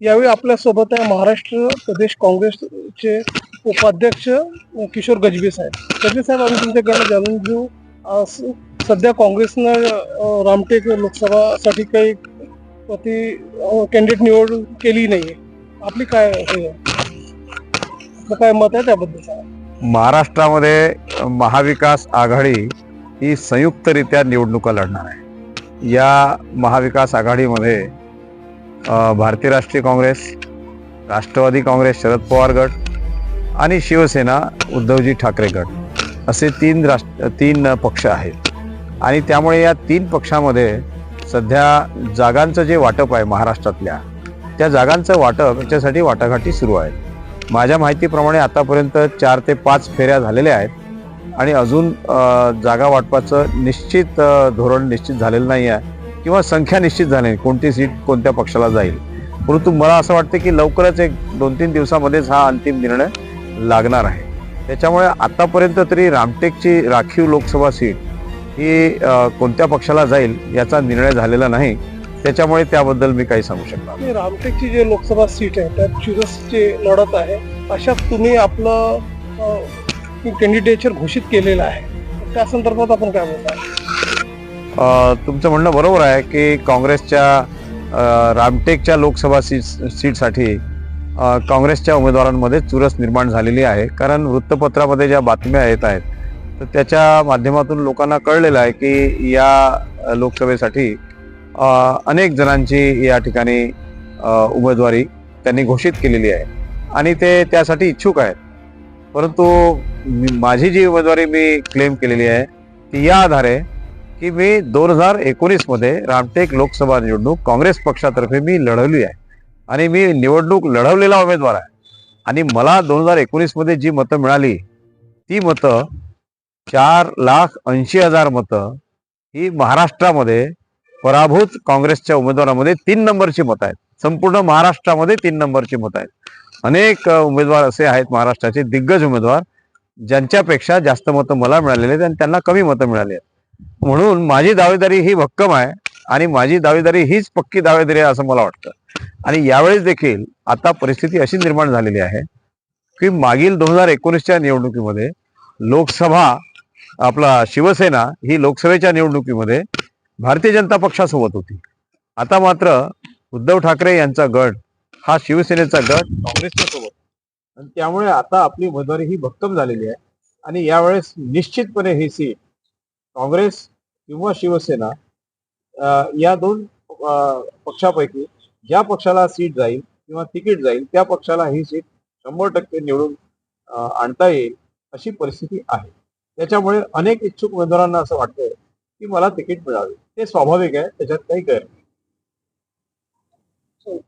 यावेळी आपल्यासोबत आहे महाराष्ट्र प्रदेश काँग्रेसचे उपाध्यक्ष किशोर गजबी साहेब. गजबी साहेब आम्ही तुमच्याकडनं जाणून घेऊ. सध्या काँग्रेसनं रामटेक लोकसभासाठी काही प्रति कॅन्डिडेट निवड केली नाहीये. आपली काय हे? काय मत आहे त्याबद्दल महाराष्ट्रामध्ये महाविकास आघाडी ही संयुक्तरित्या निवडणुका लढणार आहे. या महाविकास आघाडीमध्ये भारतीय राष्ट्रीय काँग्रेस राष्ट्रवादी काँग्रेस शरद पवार गट आणि शिवसेना उद्धवजी ठाकरे गट. असे तीन राष्ट्र तीन पक्ष आहेत. आणि त्यामुळे या तीन पक्षामध्ये सध्या जागांचं जे वाटप आहे महाराष्ट्रातल्या त्या जागांचं वाटप याच्यासाठी वाटाघाटी सुरू आहे माझ्या माहितीप्रमाणे आतापर्यंत चार ते पाच फेऱ्या झालेल्या आहेत आणि अजून जागा वाटपाचं निश्चित धोरण निश्चित झालेलं नाही आहे. किंवा संख्या निश्चित झाली नाही. कोणती सीट कोणत्या पक्षाला जाईल? परंतु मला असं वाटतं की लवकरच एक दोन तीन दिवसामध्येच हा अंतिम निर्णय लागणार आहे. त्याच्यामुळे आतापर्यंत तरी रामटेकची राखीव लोकसभा सीट ही कोणत्या पक्षाला जाईल याचा निर्णय झालेला नाही. त्याच्यामुळे त्याबद्दल मी काही सांगू शकणार आणि रामटेकची जे लोकसभा सीट आहे त्यात चुरसची लढत आहे. अशात तुम्ही आपलं कॅन्डिडेचर घोषित केलेलं आहे. त्या संदर्भात आपण काय बोलता तुमचं म्हणणं बरोबर आहे की काँग्रेसच्या रामटेकच्या लोकसभा सीट सीटसाठी काँग्रेसच्या उमेदवारांमध्ये चुरस निर्माण झालेली आहे. कारण वृत्तपत्रामध्ये ज्या बातम्या येत आहेत तर त्याच्या माध्यमातून लोकांना कळलेलं आहे की या लोकसभेसाठी अनेक जणांची या ठिकाणी उमेदवारी त्यांनी घोषित केलेली आहे. आणि ते त्यासाठी इच्छुक आहेत. परंतु माझी जी उमेदवारी मी क्लेम केलेली आहे ती या आधारे की मी दोन हजार एकोणीसमध्ये रामटेक लोकसभा निवडणूक काँग्रेस पक्षातर्फे मी लढवली आहे. आणि मी निवडणूक लढवलेला उमेदवार आहे. आणि मला दोन हजार एकोणीसमध्ये जी मतं मिळाली ती मतं चार लाख ऐंशी हजार मतं ही महाराष्ट्रामध्ये पराभूत काँग्रेसच्या उमेदवारामध्ये तीन नंबरची मतं आहेत. संपूर्ण महाराष्ट्रामध्ये तीन नंबरची मतं आहेत. अनेक उमेदवार असे आहेत महाराष्ट्राचे दिग्गज उमेदवार ज्यांच्यापेक्षा जास्त मतं मला मिळालेली आहेत आणि त्यांना कमी मतं मिळाली आहेत. म्हणून माझी दावेदारी ही भक्कम आहे आणि माझी दावेदारी हीच पक्की दावेदारी आहे असं मला वाटतं. आणि यावेळेस देखील आता परिस्थिती अशी निर्माण झालेली आहे की मागील दोन हजार एकोणीसच्या निवडणुकीमध्ये लोकसभा आपला शिवसेना ही लोकसभेच्या निवडणुकीमध्ये भारतीय जनता पक्षासोबत होती. आता मात्र उद्धव ठाकरे यांचा गट हा शिवसेनेचा गट काँग्रेसच्या सोबत. आणि त्यामुळे आता आपली उमेदवारी ही भक्कम झालेली आहे. आणि यावेळेस निश्चितपणे ही सीट काँग्रेस किंवा शिवसेना या दोन पक्षापैकी ज्या पक्षाला सीट जाईल किंवा तिकीट जाईल त्या पक्षाला ही सीट शंभर टक्के निवडून आणता येईल अशी परिस्थिती आहे. त्याच्यामुळे अनेक इच्छुक उमेदवारांना असं वाटतं की मला तिकीट मिळावे. ते स्वाभाविक आहे त्याच्यात काही गैर